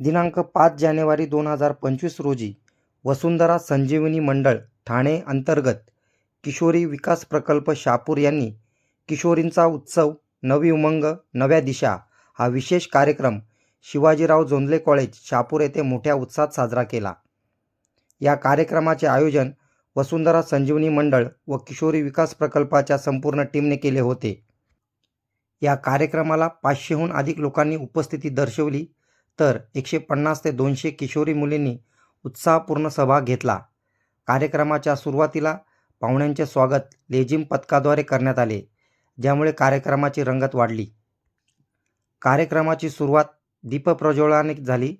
दिनांक पाच जानेवारी दोन हजार पंचवीस रोजी वसुंधरा संजीवनी मंडळ ठाणे अंतर्गत किशोरी विकास प्रकल्प शापूर यांनी किशोरींचा उत्सव नवी उमंग नव्या दिशा हा विशेष कार्यक्रम शिवाजीराव जोंधले कॉलेज शापूर येथे मोठ्या उत्साहात साजरा केला. या कार्यक्रमाचे आयोजन वसुंधरा संजीवनी मंडळ व किशोरी विकास प्रकल्पाच्या संपूर्ण टीमने केले होते. या कार्यक्रमाला पाचशेहून अधिक लोकांनी उपस्थिती दर्शवली तर एकशे पन्नास ते दोनशे किशोरी मुलींनी उत्साहपूर्ण सहभाग घेतला. कार्यक्रमाच्या सुरुवातीला पाहुण्यांचे स्वागत लेझिम पथकाद्वारे करण्यात आले ज्यामुळे कार्यक्रमाची रंगत वाढली. कार्यक्रमाची सुरुवात दीपप्रज्वलनाने झाली.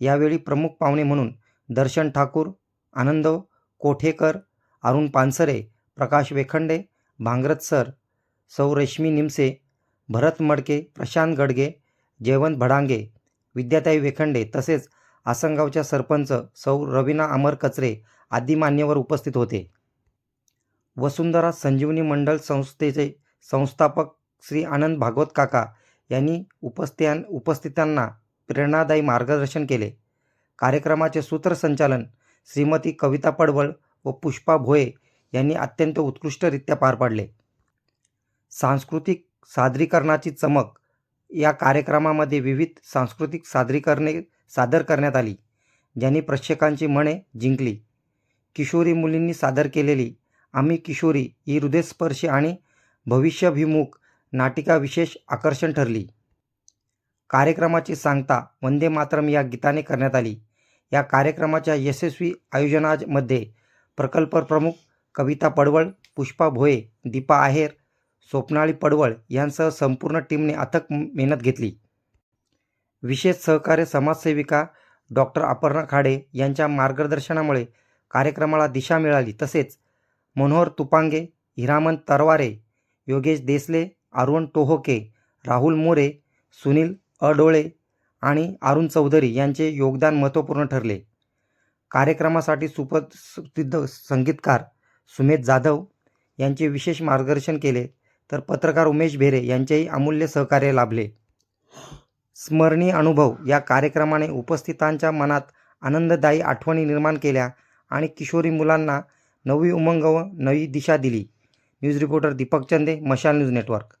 यावेळी प्रमुख पाहुणे म्हणून दर्शन ठाकूर आनंद कोठेकर अरुण पानसरे प्रकाश वेखंडे भांगरत सर सौ रेश्मी निमसे भरत मडके प्रशांत गडगे जयवंत भडांगे विद्याताई वेखंडे तसेच आसनगावच्या सरपंच सौ रवीना अमर कचरे आदी मान्यवर उपस्थित होते. वसुंधरा संजीवनी मंडळ संस्थेचे संस्थापक श्री आनंद भागवत काका यांनी उपस्थितां उपस्थितांना प्रेरणादायी मार्गदर्शन केले. कार्यक्रमाचे सूत्रसंचालन श्रीमती कविता पडवळ व पुष्पा भोये यांनी अत्यंत उत्कृष्टरित्या पार पाडले. सांस्कृतिक सादरीकरणाची चमक या कार्यक्रमामध्ये विविध सांस्कृतिक सादरीकरणे सादर करण्यात आली ज्यांनी प्रेक्षकांची मने जिंकली. किशोरी मुलींनी सादर केलेली आम्ही किशोरी ही हृदयस्पर्शी आणि भविष्याभिमुख नाटिका विशेष आकर्षण ठरली. कार्यक्रमाची सांगता वंदे मातरम या गीताने करण्यात आली. या कार्यक्रमाच्या यशस्वी आयोजनामध्ये प्रकल्प प्रमुख कविता पडवळ पुष्पा भोये दीपा आहेर स्वप्नाळी पडवळ यांसह संपूर्ण टीमने अथक मेहनत घेतली. विशेष सहकार्य समाजसेविका डॉक्टर अपर्णा खाडे यांच्या मार्गदर्शनामुळे कार्यक्रमाला दिशा मिळाली. तसेच मनोहर तुपांगे हिरामन तरवारे योगेश देसले अरुण टोहोके राहुल मोरे सुनील अडोळे आणि अरुण चौधरी यांचे योगदान महत्त्वपूर्ण ठरले. कार्यक्रमासाठी सुप्रसिद्ध संगीतकार सुमेध जाधव यांचे विशेष मार्गदर्शन केले. तर पत्रकार उमेश भेरे यांचेही अमूल्य सहकार्य लाभले. स्मरणीय अनुभव या कार्यक्रमाने उपस्थितांच्या मनात आनंददायी आठवणी निर्माण केल्या आणि किशोरी मुलांना नवी उमंग व नवी दिशा दिली. न्यूज रिपोर्टर दीपक चंदे मशाल न्यूज नेटवर्क.